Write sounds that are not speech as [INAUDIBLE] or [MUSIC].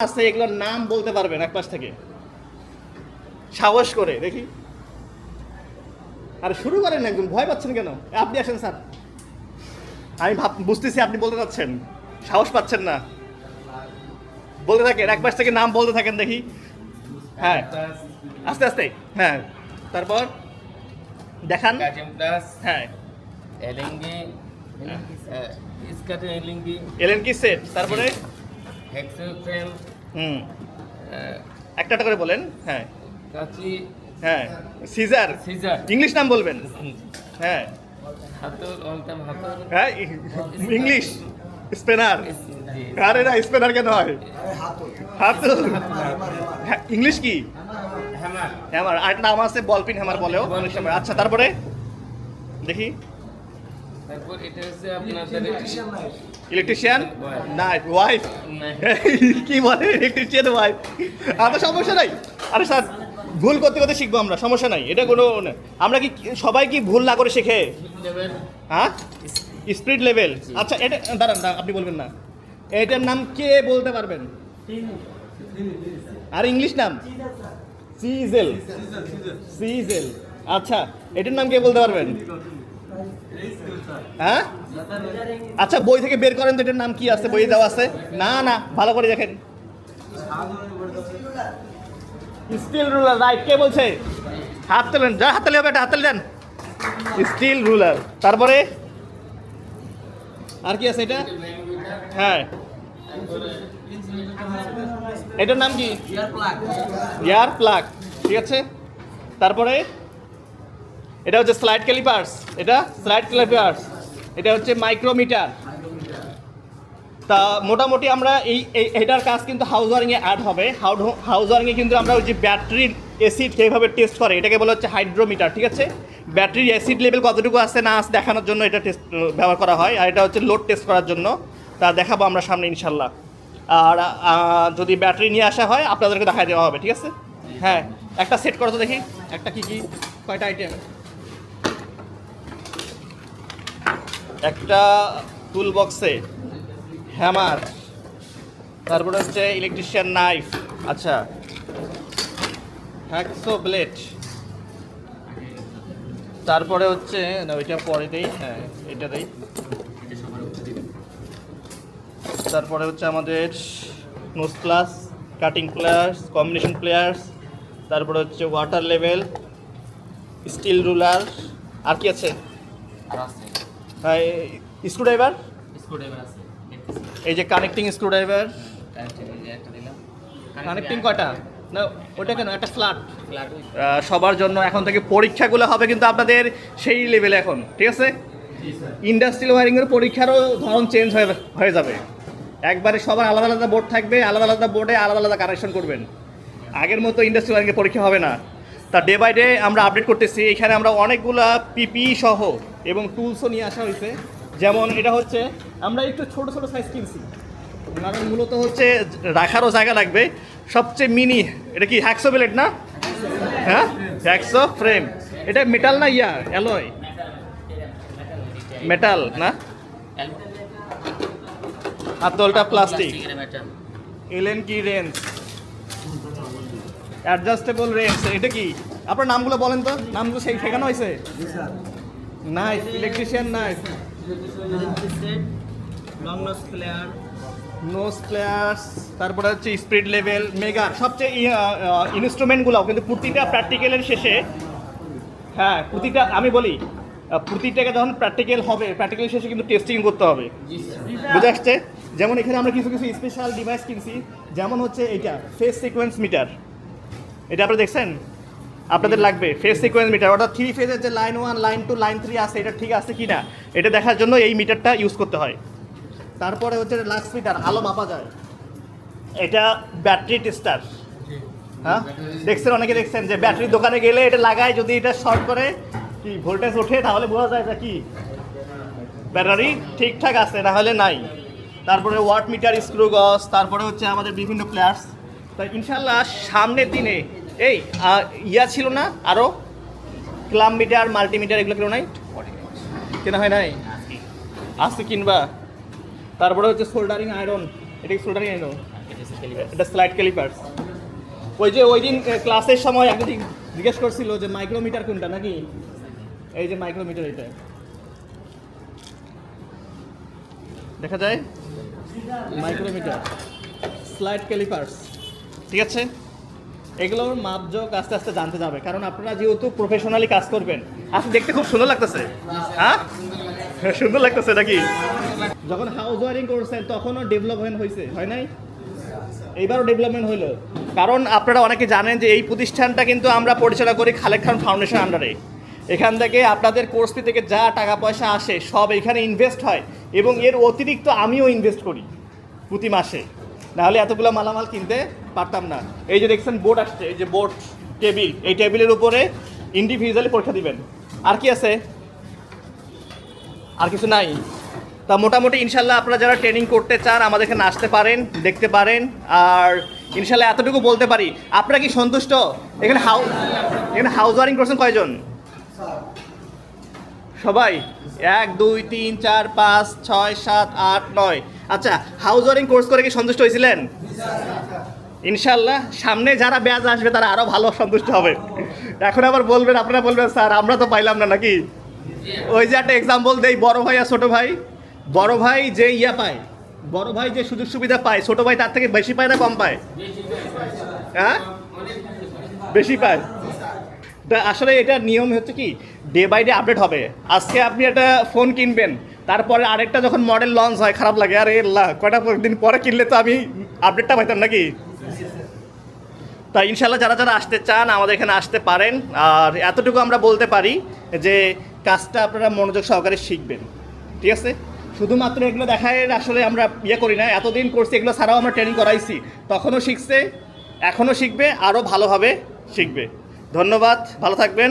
আছে এগুলোর নাম বলতে পারবেন এক পাশ থেকে। সাহস করে দেখি। আর শুরু করেন একদম ভয় পাচ্ছেন কেন? আপনি আসেন স্যার। আমি ভাব বুঝতেছি আপনি বলতে পারছেন সাহস পাচ্ছেন না। বলতে থাকেন এক পাশ থেকে নাম বলতে থাকেন দেখি। হ্যাঁ। আস্তে আস্তে। হ্যাঁ। তারপর দেখান। কাজিম হ্যাঁ। এলিঙ্গি সেট তারপরে? হেক্সোফ্রেম হুম। একটা একটা করে বলেন হ্যাঁ। কাচি হ্যাঁ সিজার। সিজার। ইংলিশ নাম বলবেন। [LAUGHS] হ্যাঁ। হাতল অলটাম হাতল হ্যাঁ ইংলিশ। স্পেনার। আরে না স্পেনার কেন হয়? হাতুল হ্যাঁ, ইংলিশ কি? হ্যামার। হ্যামার। আরেকটা নাম আছে বলপিন হ্যামার বলেও। অনেক সময় আচ্ছা তারপরে? দেখি। তারপর এটা হচ্ছে আপনাদের ইলেকট্রিশিয়ান? Wife. না ওয়াইফ। [LAUGHS] কি বলে? ইলেকট্রিশিয়ান ওয়াইফ আমার সমস্যা নাই। আরে স্যার ভুল করতে করতে শিখব আমরা সমস্যা নাই এটা কোনো আমরা কি সবাই কি ভুল না করে শেখে? হ্যাঁ? স্পিড লেভেল আচ্ছা এটা দাঁড়ান দাঁড়ান, আপনি বলবেন না। এটার নাম কে বলতে পারবেন? আর ইংলিশ নাম? সিজেল সিজেল আচ্ছা এটার নাম কে বলতে পারবেন? হ্যাঁ? আচ্ছা বই থেকে বের করেন তো এটার নাম কি আছে? বইয়ে দেওয়া আছে? না না ভালো করে দেখেন। স্টিল রুলার রাইট কে বলছে? হাত তোলেন যা হাত তালি হবে এটা হাত তালি দেন। স্টিল রুলার তারপরে? আর কি আছে এটা? হ্যাঁ। এটার নাম কি? এয়ার প্লাগ ঠিক আছে? তারপরে? এটা হচ্ছে স্লাইড ক্যালিপার্স। এটা স্লাইড ক্যালিপার্স। এটা হচ্ছে মাইক্রোমিটার। তা মোটামুটি আমরা এই এটার কাজ কিন্তু হাউস ওয়ারিংয়ে অ্যাড হবে। হাউস ওয়ারিংয়ে কিন্তু আমরা ওই যে ব্যাটারির অ্যাসিড কীভাবে টেস্ট করে, এটাকে বলা হচ্ছে হাইড্রোমিটার ঠিক আছে? ব্যাটারির অ্যাসিড লেভেল কতটুকু আছে না আছে দেখানোর জন্য এটা টেস্ট ব্যবহার করা হয়। আর এটা হচ্ছে লোড টেস্ট করার জন্য। তা দেখাবো আমরা সামনে ইনশাল্লাহ আর যদি ব্যাটারি নিয়ে আসা হয়, আপনাদেরকে দেখাই দেওয়া হবে, ঠিক আছে? হ্যাঁ একটা সেট করো তো দেখি। একটা কী কী? কয়টা আইটেম একটা টুল বক্সে হ্যামার তারপরে হচ্ছে ইলেকট্রিশিয়ান নাইফ আচ্ছা হ্যাকসো ব্লেড তারপরে হচ্ছে, না, ওইটা পরে দেই হ্যাঁ এটা দেই। তারপরে হচ্ছে আমাদের nose class cutting pliers combination pliers তারপরে হচ্ছে ওয়াটার লেভেল স্টিল রুলার আর কি আছে? স্ক্রুড্রাইভার স্ক্রুড্রাইভার আছে এই যে কানেক্টিং স্ক্রুড্রাইভার কানেক্টিং কয়টা? না ওটা কেন? একটা ফ্ল্যাট সবার জন্য এখন থেকে পরীক্ষাগুলো হবে কিন্তু আপনাদের সেই লেভেলে এখন ঠিক আছে? ইন্ডাস্ট্রিয়াল ওয়ারিংয়ের পরীক্ষারও ধরন চেঞ্জ হয়ে হয়ে যাবে। একবারে সবার আলাদা আলাদা বোর্ড থাকবে আলাদা আলাদা বোর্ডে আলাদা আলাদা কানেকশন করবেন। আগের মতো ইন্ডাস্ট্রিয়াল ওয়ারিংয়ের পরীক্ষা হবে না। তা ডে বাই ডে আমরা আপডেট করতেছি এখানে আমরা অনেকগুলা পিপি সহ এবং টুলসও নিয়ে আসা হয়েছে। যেমন এটা হচ্ছে, আমরা একটু ছোট ছোট সাইজ কিনছি। কারণ মূলত হচ্ছে রাখারও জায়গা লাগবে। সবচেয়ে মিনি এটা কি হ্যাক্সো ব্লেড না? হ্যাঁ? হ্যাক্সো ফ্রেম এটা মেটাল না ইয়া? অ্যালয় মেটাল না? হাতলটা প্লাস্টিক এলেন কি রেঞ্জ অ্যাডজাস্টেবল রেঞ্জ এটা কি? আপনার নামগুলো বলেন তো। নামগুলো সেই শেখানো হয়েছে? Knife electrician knife long nose plier nose pliers তারপরে হচ্ছে স্পিড লেভেল মেগার সবচেয়ে ইনস্ট্রুমেন্টগুলো কিন্তু প্রতিটা প্র্যাকটিক্যালের শেষে হ্যাঁ প্রতিটা আমি বলি প্রতিটাকে যখন প্র্যাকটিক্যাল হবে প্র্যাকটিক্যাল শেষে কিন্তু টেস্টিং করতে হবে। বুঝে আসছে? যেমন এখানে আমরা কিছু কিছু স্পেশাল ডিভাইস কিনছি যেমন হচ্ছে এইটা ফেস সিকোয়েন্স মিটার এটা আপনারা দেখছেন? আপনাদের লাগবে। ফেস সিকোয়েন্স মিটার অর্থাৎ থ্রি ফেজের যে line one line two line three আছে এটা ঠিক আছে কি না এটা দেখার জন্য এই মিটারটা ইউজ করতে হয়। তারপরে হচ্ছে লাক্স মিটার আলো মাপা যায়। এটা ব্যাটারি টেস্টার হ্যাঁ? দেখছেন অনেকে দেখছেন যে ব্যাটারির দোকানে গেলে এটা লাগায় যদি এটা শর্ট করে কি ভোল্টেজ ওঠে? তাহলে বোঝা যায় যে কি? ব্যাটারি ঠিকঠাক আছে না হলে নাই। তারপরে ওয়াট মিটার স্ক্রু গস তারপরে হচ্ছে আমাদের বিভিন্ন প্লেয়ার্স তাই ইনশাল্লাহ সামনের দিনে এই ইয়া ছিল না? আরও ক্লাম মিটার মাল্টিমিটার এগুলো কেন নাই? কেনা হয় নাই? আজকে কিনবা। তারপরে হচ্ছে সোল্ডারিং আয়রন এটা সোল্ডারিং আয়রন এটা স্লাইড ক্যালিপার্স ওই যে ওই দিন ক্লাসের সময় জিজ্ঞেস- জিজ্ঞেস করছিল যে মাইক্রোমিটার কোনটা নাকি? এই যে মাইক্রোমিটার এটা। দেখা যায়? মাইক্রোমিটার স্লাইড ক্যালিপার্স ঠিক আছে? এগুলোর মাপযোগ আস্তে আস্তে জানতে যাবে, কারণ আপনারা যেহেতু প্রফেশনালি কাজ করবেন, আসলে দেখতে খুব সুন্দর লাগতেছে। হ্যাঁ? সুন্দর লাগতেছে নাকি? যখন হাউস ওয়ারিং করছেন, তখনও ডেভেলপমেন্ট হয়েছে, হয় নাই? এইবারও ডেভেলপমেন্ট হইল। কারণ আপনারা অনেকে জানেন যে এই প্রতিষ্ঠানটা কিন্তু আমরা পরিচালনা করি খালেক খান ফাউন্ডেশন আন্ডারে এখান থেকে আপনাদের কোর্স থেকে যা টাকা পয়সা আসে, সব এখানে ইনভেস্ট হয়, এবং এর অতিরিক্ত আমিও ইনভেস্ট করি প্রতি মাসে। নাহলে এতগুলো মালামাল কিনতে পারতাম না। এই যে দেখছেন বোর্ড আসছে, এই যে বোর্ড টেবিল, এই টেবিলের উপরে ইন্ডিভিজুয়ালি পরীক্ষা দিবেন। আর কি আছে? আর কিছু নাই। তা মোটামুটি ইনশাল্লাহ আপনারা যারা ট্রেনিং করতে চান, আমাদের এখানে আসতে পারেন, দেখতে পারেন। আর ইনশাল্লাহ এতটুকু বলতে পারি, আপনারা কি সন্তুষ্ট? এখানে হাউ এখানে হাউস ওয়ারিং করছেন কয়জন? সবাই? এক, দুই, তিন, চার, পাঁচ, ছয়, সাত, আট, নয়। আচ্ছা হাউস ওয়ারিং কোর্স করে কি সন্তুষ্ট হয়েছিলেন? ইনশাল্লাহ সামনে যারা ব্যাজ আসবে, তারা আরও ভালো সন্তুষ্ট হবে। এখন আবার বলবেন, আপনারা বলবেন, স্যার, আমরা তো পাইলাম না নাকি? ওই যে একটা এক্সাম্পল দেই, বড় ভাই আর ছোট ভাই। বড় ভাই যে ইয়া পায়, বড় ভাই যে সুযোগ সুবিধা পায়, ছোট ভাই তার থেকে বেশি পায় না কম পায়? হ্যাঁ? বেশি পায়। তা আসলে এটা নিয়ম হচ্ছে কি ডে বাই ডে আপডেট হবে। আজকে আপনি একটা ফোন কিনবেন তারপরে আরেকটা যখন মডেল লঞ্চ হয়, খারাপ লাগে। আরে আল্লাহ, কয়টা দিন পরে কিনলে তো আমি আপডেটটা পাইতাম নাকি? তা ইনশাল্লাহ যারা যারা আসতে চান, আমাদের এখানে আসতে পারেন। আর এতটুকু আমরা বলতে পারি যে, কাজটা আপনারা মনোযোগ সহকারে শিখবেন। ঠিক আছে? শুধুমাত্র এগুলো দেখায় আসলে আমরা ইয়ে করি না। এতদিন করছি, এগুলো ছাড়াও আমরা ট্রেনিং করাইছি। তখনও শিখছে, এখনও শিখবে, আরও ভালোভাবে শিখবে। ধন্যবাদ, ভালো থাকবেন।